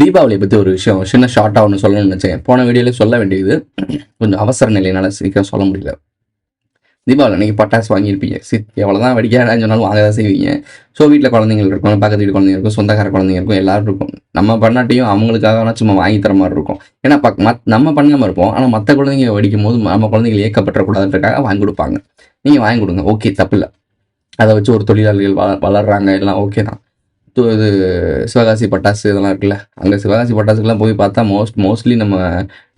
தீபாவளியை பற்றி ஒரு விஷயம் சின்ன ஷார்ட்டாக ஒன்று சொல்லணும்னு நினச்சேன். போன வீடியோவில் சொல்ல வேண்டியது கொஞ்சம் அவசர நிலையினால சீக்கிரம் சொல்ல முடியல. தீபாவளி அன்றைக்கி பட்டாசு வாங்கியிருப்பீங்க. சி எவ்வளோ தான் வெடிக்காதான்னு சொன்னாலும் வாங்க தான் செய்வீங்க. ஸோ வீட்டில் குழந்தைங்க இருக்கும் பக்கத்து வீட்டு குழந்தைங்க இருக்கும் சொந்தக்கார குழந்தைங்க இருக்கும் எல்லாரும் இருக்கும். நம்ம பண்ணாட்டியும் அவங்களுக்காக சும்மா வாங்கி தர மாதிரி இருக்கும். ஏன்னா பக் மத் நம்ம பண்ணாமல் இருப்போம். ஆனால் மற்ற குழந்தைங்க வெடிக்கும் போது நம்ம குழந்தைகள் ஏக்கப்பட்டுறக்கூடாதுன்றக்காக வாங்கி கொடுப்பாங்க. நீங்கள் வாங்கி கொடுங்க. ஓகே தப்பில்லை. அதை வச்சு ஒரு தொழிலாளிகள் வள வளர்கிறாங்க எல்லாம் ஓகே தான். இது சிவகாசி பட்டாசு இதெல்லாம் இருக்குல்ல அங்கே சிவகாசி பட்டாசுக்கெல்லாம் போய் பார்த்தா மோஸ்ட் மோஸ்ட்லி நம்ம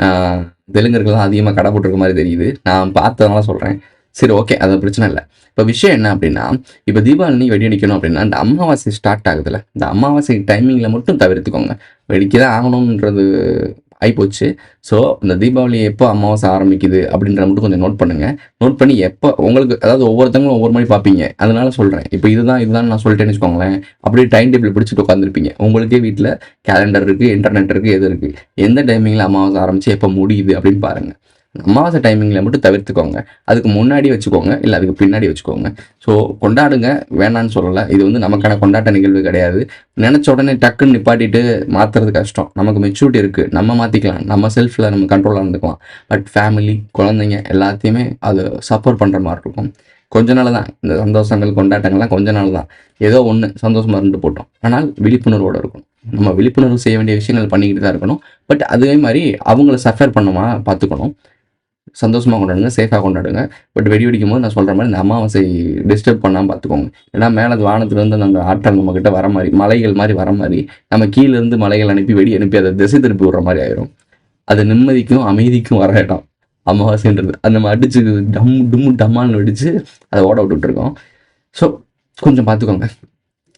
ஆஹ், தெலுங்கர்கள் தான் அதிகமாக கடை போட்டிருக்க மாதிரி தெரியுது. நான் பார்த்ததெல்லாம் சொல்கிறேன் சரி ஓகே அது பிரச்சனை இல்லை. இப்போ விஷயம் என்ன அப்படின்னா இப்போ தீபாவளி வெடி அடிக்கணும் அப்படின்னா இந்த அமாவாசை ஸ்டார்ட் ஆகுதுல்ல. இந்த அமாவாசை டைமிங்கில் மட்டும் தவிர்த்துக்கோங்க. வெடிக்க தான் ஆகணுன்றது ஆகிப்போச்சு ஸோ இந்த தீபாவளி எப்போ அமாவாசை ஆரம்பிக்குது அப்படின்ற மட்டும் கொஞ்சம் நோட் பண்ணுங்கள் நோட் பண்ணி எப்போ உங்களுக்கு அதாவது ஒவ்வொருத்தங்களும் ஒவ்வொரு மாதிரி பார்ப்பீங்க. அதனால சொல்கிறேன் இப்போ இதுதான் இதுதான் நான் சொல்லிட்டேன்னு வச்சுக்கோங்களேன். அப்படியே டைம் டேபிள் பிடிச்சிட்டு உட்காந்துருப்பீங்க உங்களுக்கே வீட்டில் கேலண்டர் இருக்குது இன்டர்நெட் இருக்குது எது இருக்குது எந்த டைமிங்கில் அமாவாசை ஆரம்பித்து எப்போ முடியுது அப்படின்னு பாருங்கள் அமாவாசை டைமிங்கில் மட்டும் தவிர்த்துக்கோங்க. அதுக்கு முன்னாடி வச்சுக்கோங்க இல்லை அதுக்கு பின்னாடி வச்சுக்கோங்க. ஸோ கொண்டாடுங்க வேணான்னு சொல்லலை. இது வந்து நமக்கான கொண்டாட்ட நிகழ்வு கிடையாது. நினச்ச உடனே டக்குன்னு நிப்பாட்டிட்டு மாற்றுறது கஷ்டம். நமக்கு மெச்சூரிட்டி இருக்குது நம்ம மாற்றிக்கலாம் நம்ம செல்ஃபில் நம்ம கண்ட்ரோலாக இருந்துக்கலாம். பட் ஃபேமிலி குழந்தைங்க எல்லாத்தையுமே அது சப்போர்ட் பண்ணுற மாதிரி இருக்கும். கொஞ்ச நாள் தான். இந்த சந்தோஷங்கள் கொண்டாட்டங்கள்லாம் கொஞ்ச நாள் தான். ஏதோ ஒன்று சந்தோஷமாக இருந்து போட்டோம். ஆனால் விழிப்புணர்வோடு இருக்கணும். நம்ம விழிப்புணர்வு செய்ய வேண்டிய விஷயங்கள் பண்ணிக்கிட்டு தான் இருக்கணும். பட் அதே மாதிரி அவங்கள சஃபர் பண்ணுமா பார்த்துக்கணும். சந்தோஷமாக கொண்டாடுங்க சேஃபாக கொண்டாடுங்க. பட் வெடி வெடிக்கும் போது நான் சொல்கிற மாதிரி இந்த அமாவாசை டிஸ்டர்ப் பண்ணாமல் பார்த்துக்கோங்க ஏன்னா மேலே வானத்துலேருந்து அந்த ஆற்றல் நம்மக்கிட்ட வர மாதிரி மலைகள் மாதிரி வர மாதிரி நம்ம கீழேருந்து மலைகள் அனுப்பி வெடி அனுப்பி அதை திசை திருப்பி விடுற மாதிரி ஆயிரும். அது நிம்மதிக்கும் அமைதிக்கும் வர இடம். அமாவாசைன்றது. அது நம்ம அடிச்சு டம் டும் டம்மான்னு வெடிச்சு அதை ஓட விட்டுட்டு இருக்கோம். ஸோ கொஞ்சம் பார்த்துக்கோங்க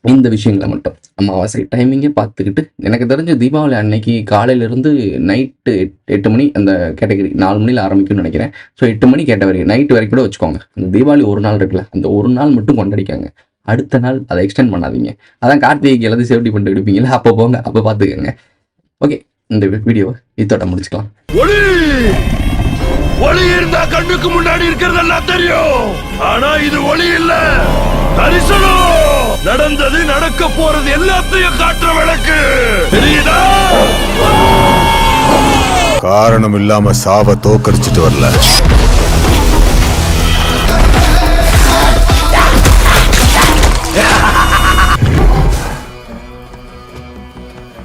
இந்த விஷயங்களை மட்டும். அமாவாசை டைமிங்கே பார்த்துக்கிட்டு எனக்கு தெரிஞ்ச தீபாவளி அன்னைக்கு காலையிலேருந்து நைட்டு எட்டு மணி அந்த கேட்டகரி நாலு மணியில் ஆரம்பிக்கும்னு நினைக்கிறேன். ஸோ எட்டு மணி கேட்ட வரைக்கும் நைட்டு வரைக்கும் கூட வச்சுக்கோங்க. அந்த தீபாவளி ஒரு நாள் இருக்குல்ல அந்த ஒரு நாள் மட்டும் கொண்டாடிக்காங்க. அடுத்த நாள் அதை எக்ஸ்டெண்ட் பண்ணாதீங்க. அதான் கார்த்திகைக்கு எல்லாத்தையும் சேஃப்டி பண்ணிட்டு எடுப்பீங்களா அப்போ போங்க அப்போ பார்த்துக்கோங்க. ஓகே இந்த வீடியோவை இதோட முடிச்சுக்கலாம். ஒளி! ஒளி இருந்தா கண்ணுக்கு முன்னாடி இருக்கிறதெல்லாம் தெரியும். ஆனா இது ஒளி இல்லை. நடந்தது நடக்க போறது எல்லாத்தையும் காட்டுற விளக்கு தெரியுதா? காரணம் இல்லாம சாவ தோக்கடிச்சிட்டு வரல.